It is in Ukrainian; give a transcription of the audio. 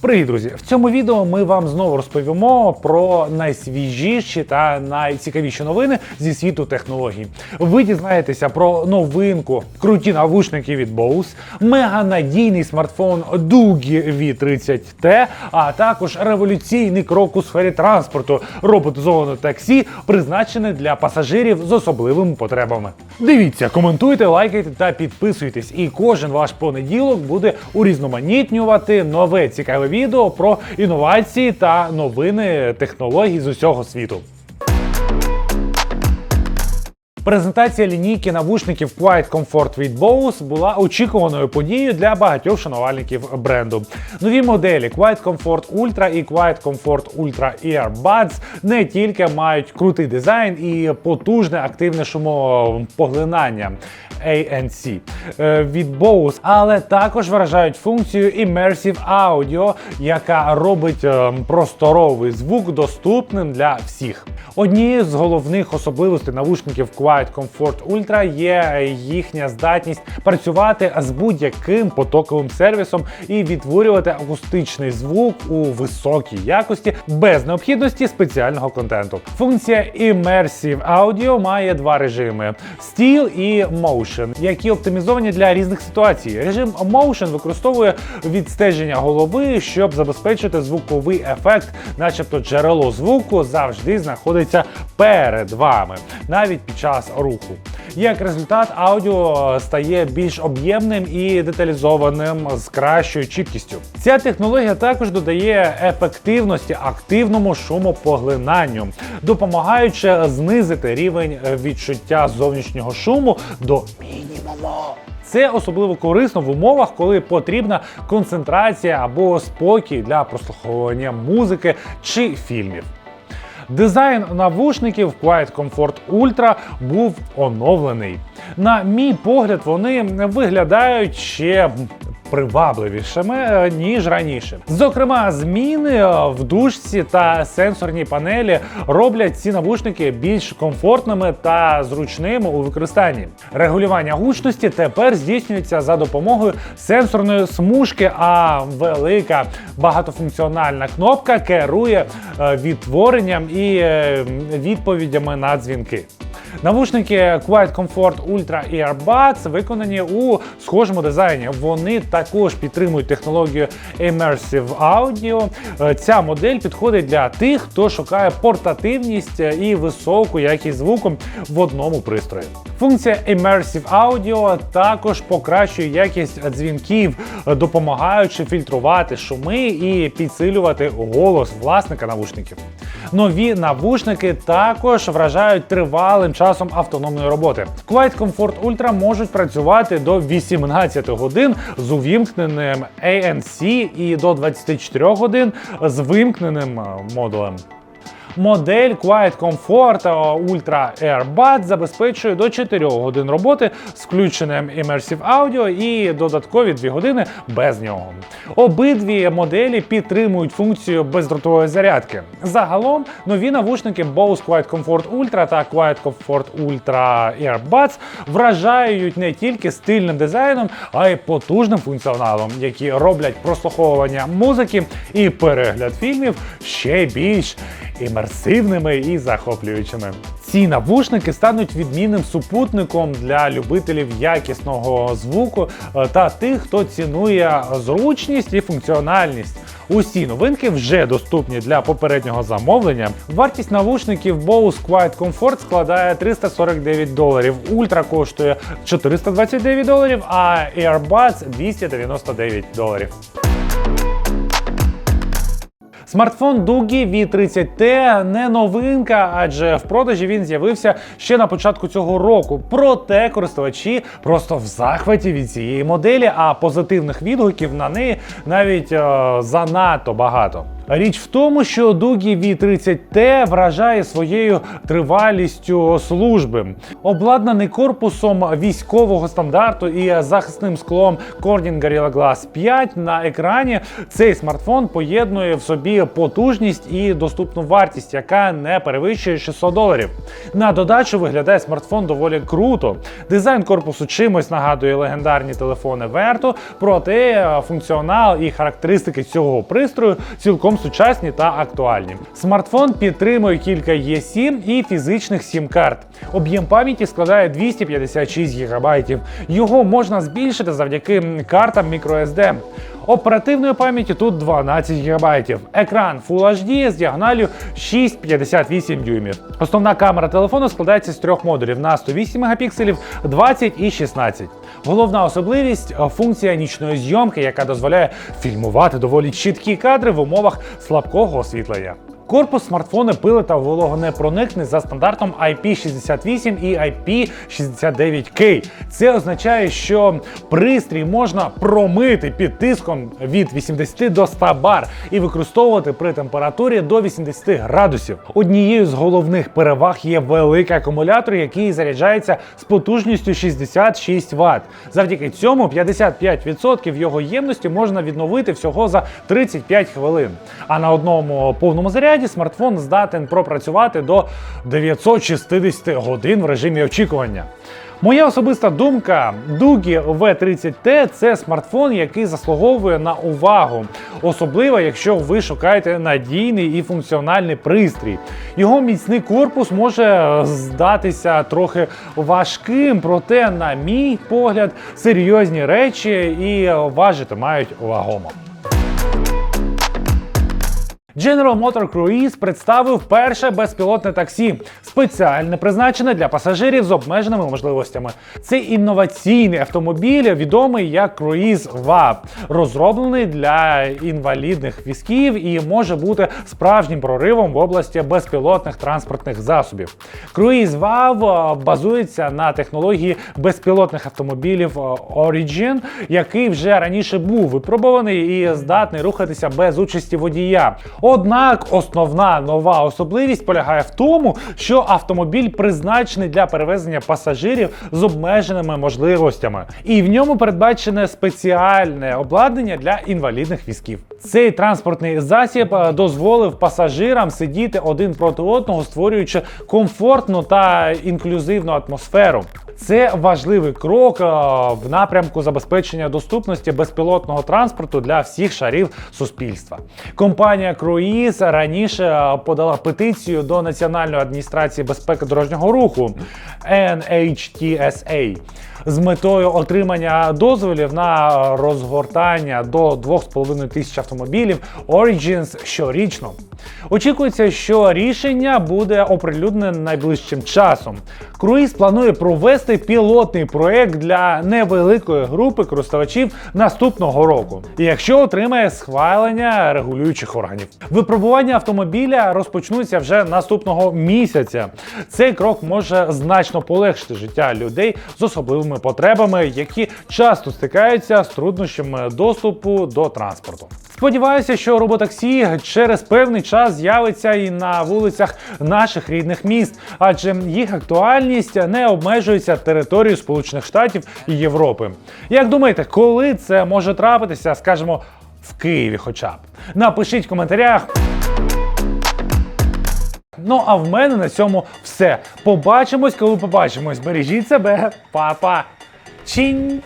Привіт, друзі! В цьому відео ми вам знову розповімо про найсвіжіші та найцікавіші новини зі світу технологій. Ви дізнаєтеся про новинку, круті навушники від Bose, меганадійний смартфон Doogie V30T, а також революційний крок у сфері транспорту роботизоване таксі, призначене для пасажирів з особливими потребами. Дивіться, коментуйте, лайкайте та підписуйтесь. І кожен ваш понеділок буде урізноманітнювати нове цікаве відео про інновації та новини технологій з усього світу. Презентація лінійки навушників Quiet Comfort від Bose була очікуваною подією для багатьох шанувальників бренду. Нові моделі Quiet Comfort Ultra і Quiet Comfort Ultra Earbuds не тільки мають крутий дизайн і потужне активне шумопоглинання ANC е, від Bose, але також виражають функцію Immersive Audio, яка робить е, просторовий звук доступним для всіх. Однією з головних особливостей навушників Quiet Comfort Ultra є їхня здатність працювати з будь-яким потоковим сервісом і відтворювати акустичний звук у високій якості без необхідності спеціального контенту. Функція Immersive Audio має два режими: Still і Motion, які оптимізовані для різних ситуацій. Режим Motion використовує відстеження голови, щоб забезпечити звуковий ефект, начебто джерело звуку завжди знаходиться перед вами, навіть під час руху. Як результат, аудіо стає більш об'ємним і деталізованим з кращою чіткістю. Ця технологія також додає ефективності активному шумопоглинанню, допомагаючи знизити рівень відчуття зовнішнього шуму до мінімуму. Це особливо корисно в умовах, коли потрібна концентрація або спокій для прослуховування музики чи фільмів. Дизайн навушників Quiet Comfort Ultra був оновлений. На мій погляд, вони виглядають ще привабливішими е, ніж раніше. Зокрема, зміни е, в дужці та сенсорній панелі роблять ці навушники більш комфортними та зручними у використанні. Регулювання гучності тепер здійснюється за допомогою сенсорної смужки, а велика багатофункціональна кнопка керує е, відтворенням і відповідями на дзвінки. Навушники Quiet Comfort Ultra Earbuds виконані у схожому дизайні. Вони також підтримують технологію Immersive Audio. Е, Ця модель підходить для тих, хто шукає портативність і високу якість звуку в одному пристрої. Функція Immersive Audio також покращує якість дзвінків, е, допомагаючи фільтрувати шуми і підсилювати голос власника навушників. Нові навушники також вражають тривалим часом автономної роботи. Quiet Comfort Ultra можуть працювати до 18 годин з увімкненим ANC і до 24 годин з вимкненим е, модулем. Модель Quiet Comfort Ultra Earbuds забезпечує до 4 годин роботи з включеним Immersive Audio і додаткові 2 години без нього. Обидві моделі підтримують функцію бездротової зарядки. Загалом нові навушники Bose Quiet Comfort Ultra та Quiet Comfort Ultra Earbuds вражають не тільки стильним дизайном, а й потужним функціоналом, які роблять прослуховування музики і перегляд фільмів ще більш імерсивними і захоплюючими. Ці навушники стануть відмінним супутником для любителів якісного звуку е, та тих, хто цінує зручність і функціональність. Усі новинки вже доступні для попереднього замовлення. Вартість навушників Bose Quiet Comfort складає 349 доларів. Ультра коштує 429 доларів, а Earbuds 299 доларів. Смартфон Дугі V30T не новинка, адже в продажі він з'явився ще на початку цього року. Проте користувачі просто в захваті від цієї моделі, а позитивних відгуків на неї навіть е, занадто багато. Річ в тому, що Дугі V30T вражає своєю тривалістю служби. Обладнаний корпусом військового стандарту і захисним склом Corning Gorilla Glass 5 на екрані, цей смартфон поєднує в собі потужність і доступну вартість, яка не перевищує 600 доларів. На додачу виглядає смартфон доволі круто. Дизайн корпусу чимось нагадує легендарні телефони Vertu, проте е, функціонал і характеристики цього пристрою цілком сучасні та актуальні. Смартфон підтримує кілька eSIM і фізичних сім-карт. Об'єм пам'яті складає 256 ГБ. Його можна збільшити завдяки картам microSD. Оперативної пам'яті тут 12 ГБ. Екран Full HD з діагоналю 6,58 дюймів. Основна камера телефону складається з трьох модулів на 108 Мп, 20 і 16. Головна особливість функція нічної зйомки, яка дозволяє фільмувати доволі чіткі кадри в умовах слабкого освітлення. Корпус смартфона пили та вологонепроникний за стандартом IP68 і IP69K. Це означає, що пристрій можна промити під тиском від 80 до 100 бар і використовувати при температурі до 80 градусів. Однією з головних переваг є великий акумулятор, який заряджається з потужністю 66 Вт. Завдяки цьому 55% його ємності можна відновити всього за 35 хвилин. А на одному повному заряді смартфон здатен пропрацювати до 960 годин в режимі очікування. Моя особиста думка, Дугі V30T це смартфон, який заслуговує на увагу, особливо якщо ви шукаєте надійний і функціональний пристрій. Його міцний корпус може здатися трохи важким, проте, на мій погляд, серйозні речі і важити мають вагомо. General Motor Cruise представив перше безпілотне таксі, спеціально призначене для пасажирів з обмеженими можливостями. Це інноваційний автомобіль, відомий як Cruise VAP, розроблений для інвалідних візків і може бути справжнім проривом в області безпілотних транспортних засобів. Cruise VAV базується на технології безпілотних автомобілів е, Origin, який вже раніше був випробований і здатний рухатися без участі водія. Однак основна нова особливість полягає в тому, що автомобіль призначений для перевезення пасажирів з обмеженими можливостями, і в ньому передбачене спеціальне обладнання для інвалідних візків. Цей транспортний засіб е, дозволив пасажирам сидіти один проти одного, створюючи комфортну та інклюзивну атмосферу. Це важливий крок е, в напрямку забезпечення доступності безпілотного транспорту для всіх шарів суспільства. Компанія Cruise раніше е, подала петицію до Національної адміністрації безпеки дорожнього руху NHTSA з метою отримання дозволів на розгортання до 2,5 тисяч автомобілів Origins щорічно. Очікується, що рішення буде оприлюднене найближчим часом. Круїз планує провести пілотний проект для невеликої групи користувачів наступного року, якщо отримає схвалення регулюючих органів. Випробування автомобіля розпочнуться вже наступного місяця. Цей крок може значно полегшити життя людей з особливими потребами, які часто стикаються з труднощами доступу до транспорту. Сподіваюся, що роботаксі через певний час з'явиться і на вулицях наших рідних міст, адже їх актуальність не обмежується територією Сполучених Штатів і Європи. Як думаєте, коли це може трапитися, скажімо, в Києві, хоча б? Напишіть в коментарях. Ну а в мене на цьому все. Побачимось, коли побачимось. Бережіть себе, Па-па. Чинь!